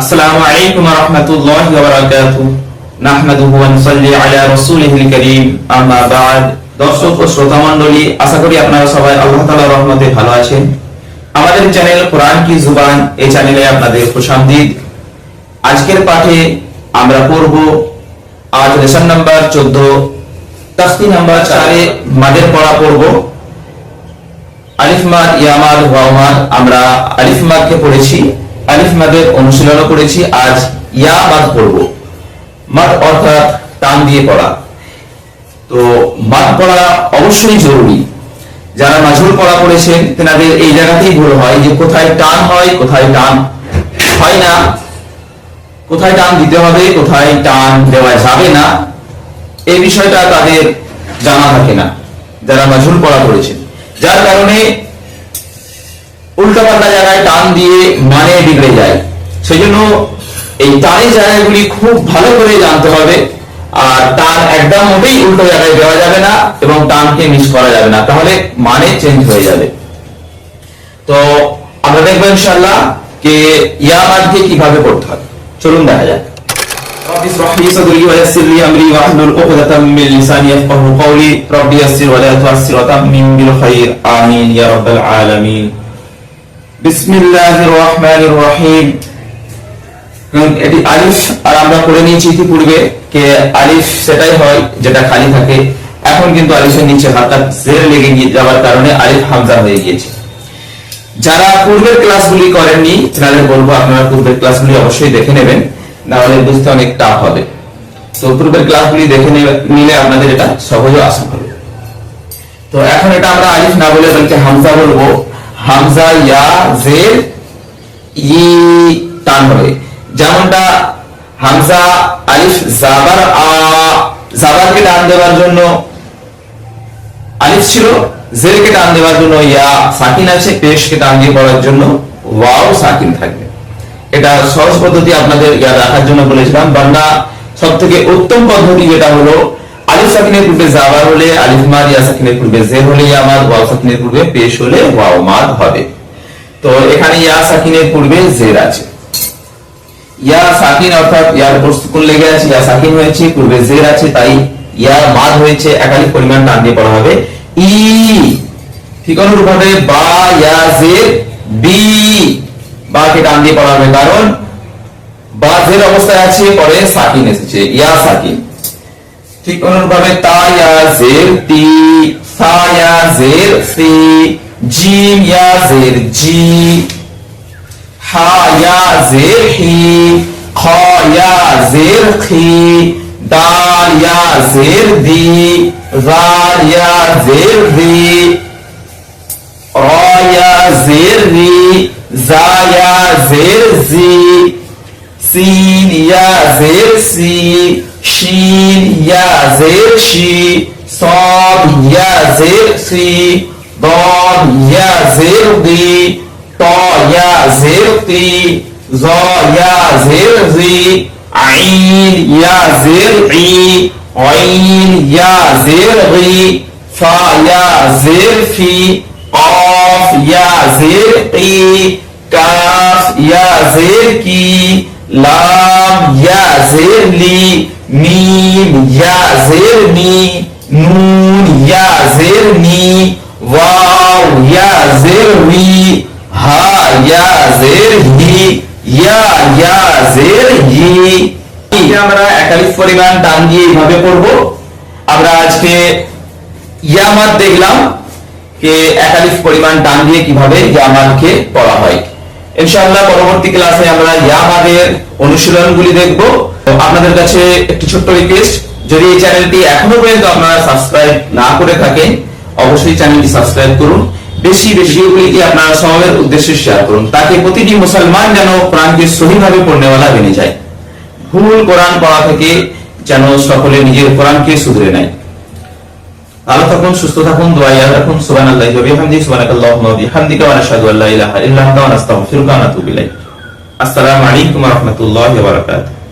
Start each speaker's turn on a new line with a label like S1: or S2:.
S1: আসসালামু আলাইকুম ওয়া রাহমাতুল্লাহি ওয়া বারাকাতুহু নাহমাদুহু ওয়া নুসাল্লি আলা রাসূলিহিল কারীম। দর্শক ও শ্রোতা মণ্ডলী, আশা করি আপনারা সবাই আল্লাহ তাআলার রহমতে ভালো আছেন। আমাদের চ্যানেল কোরআন কি জুবান, এই চ্যানেলে আপনাদের খুশামদিদ আজকের পাঠে আমরা পড়ব আজ লেসন নাম্বার 14 তাসনি নাম্বার 4 এ মাদের পড়া পড়ব। আলিফ মাদ ইয়ামাদ আমরা আলিফ মাদকে পড়েছি। আলিফ মাদের অনুশীলনও করেছি, আজ ইয়া মাদ পড়ব। মাদ অর্থাৎ টান দিয়ে পড়া। তো মাদ পড়া অবশ্যই জরুরি। যারা মাঝুর পড়া পড়েছেন তেনাদের এই জায়গাতেই ভুল হয় যে কোথায় টান হয়, কোথায় টান হয় না। কোথায় টান দিতে হবে, কোথায় টান দেওয়া যাবে না এই বিষয়টা তাদের জানা থাকে না, যারা মাঝুর পড়া করেছেন যার কারণে উল্টাপাল্টা জায়গায় টান দিয়ে মানে সেই জন্য এই টানের জায়গাগুলি খুব ভালো করে জানতে হবে আর টান একদম মোটেই উল্টো জায়গায় দেওয়া যাবে না এবং টানকে মিস করা যাবে না তাহলে মানে চেঞ্জ হয়ে যাবে তো আমরা দেখবো ইনশাল্লাহ কে ইয়া মানকে কিভাবে করতে হবে চলুন দেখা যাক رب اشرح لي صدري ويسر لي امري واحلل عقدة من لساني يفقهوا قولي رب يسر ولا تعسر وتمم بالخير امين يا رب العالمين بسم الله الرحمن الرحيم এটি আলিফ, আর আমরা করে নিয়েছি ইতিপূর্বে কে আলিফ সেটাই হয় যেটা খালি থাকে। এখন কিন্তু আলিফের নিচে হাতটা জের লেগে যাওয়ার কারণে আলিফ হামজা হয়ে গিয়েছে। যারা পূর্বের ক্লাসগুলি করেননি, তাদের বলব আপনারা পূর্বের ক্লাসগুলি অবশ্যই দেখে নেবেন না হলে বুঝতে অনেক টাফ হবে। তো পূর্বের ক্লাসগুলি দেখে নিলে আপনাদের এটা সহজে আসা হবে। তো এখন এটা আমরা আলিফ না বলে বলছে হামজা বলব। হামজা, ইয়া, জের, ই টান হবে। যেমনটা হামজা আলিফ জাবার, আ, জাবারকে টান দেওয়ার জন্য, আলিফ ছিল জেরকে টান দেওয়ার জন্য, ইয়া, সাকিন আছে, পেশকে টান দিয়ে পড়ার জন্য, ওয়াও সাকিন থাকবে। এটা সহজ পদ্ধতি আপনাদের ইয়া রাখার জন্য বলেছিলাম বাংলা সব থেকে উত্তম পদ্ধতি যেটা হলো, আলিফ সাকিনের পূর্বে জাবার হলে, আলিফ মাদ ইয়া সাকিনের পূর্বে জের হলে, ইয়া মাদ ওয়াও সাকিনের পূর্বে পেশ হলে, ওয়াও মাদ হবে। তো এখানে ইয়া সাকিনের পূর্বে জের আছে। কারণ বা, জের অবস্থায় আছে, পরে সাকিন এসেছে, ইয়া সাকিন। ঠিক অনুরূপ ভাবে তা, ইয়া, জের তি সা, ইয়া, জের, সি, জিম, ইয়া, জের, জি ها حایا زرحی قایا زرقی دال یا زردی غال یا زردی را یا زردی زا یا زرزی سین یا زرسی شین یا زرشی صاد یا زرسی ضاد یا زردی ট ইয়া জের তি জ ইয়া জের জি আইন ইয়া জের ই আইন ইয়া জের গি ফা ইয়া জের ফি অফ ইয়া জের টি কাফ ইয়া জের কি লাম ইয়া জের লি মিম ইয়া জের মি নুন ইয়া জের নি ওয়াও ইয়া জের রি ইয়া ইয়া ইয়া হি আমরা পরিমাণ দিয়ে এইভাবে আমরা আজকে দেখলাম পরিমাণ দিয়ে কীভাবে পড়া হয়। পরবর্তী ক্লাসে আমরা ইয়ামাদের অনুশীলনগুলি দেখব। আপনাদের কাছে একটি ছোট্ট রিকোয়েস্ট যদি এই চ্যানেলটি এখনও পর্যন্ত আপনারা সাবস্ক্রাইব না করে থাকেন, অবশ্যই চ্যানেলটি সাবস্ক্রাইব করুন। বেশি বেশি ভিডিওগুলিকে আপনারা সমাবের উদ্দেশ্যে শেয়ার করুন? তাকে প্রতিটি মুসলমান যেন কোরআনকে সহিভাবে পড়নেওয়ালা বেনে যায়। ভুল কোরআন পড়া থেকে যেন সকলে নিজের কোরআনকে শুধরে নেয়। ভালো থাকুন, সুস্থ থাকুন, দোয়া রাখুন। সুবহানাল্লাহি ওয়া বিহামদিহি, সুবহানাকাল্লাহুম্মা বিহামদিকা ওয়া নাশহাদু আল্লা ইলাহা ইল্লা আনতা ওয়া নাস্তাগফিরুকা ওয়া নাতুবু ইলাইক। আসসালামু আলাইকুম ওয়া রাহমাতুল্লাহি ওয়া বারাকাতুহু।